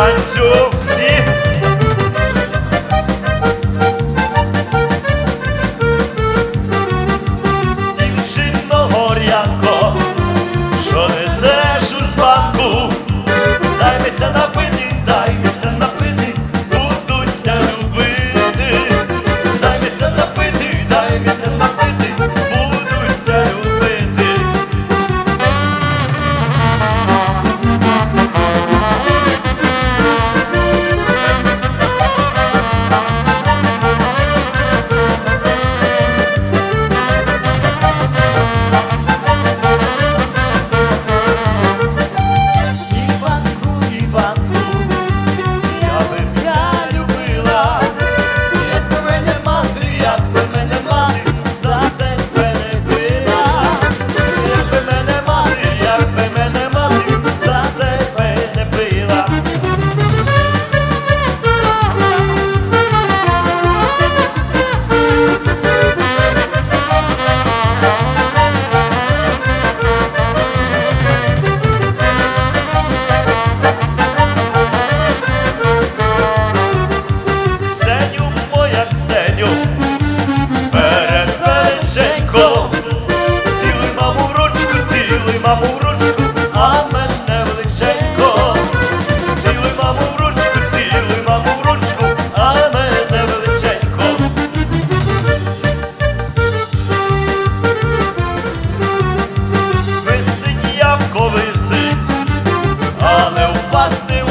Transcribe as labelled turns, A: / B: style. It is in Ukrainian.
A: time маму ручку, а мене величенько, цілуй маму в ручку, цілуй маму ручку, а мене величенько. Висить ябко висить, а не.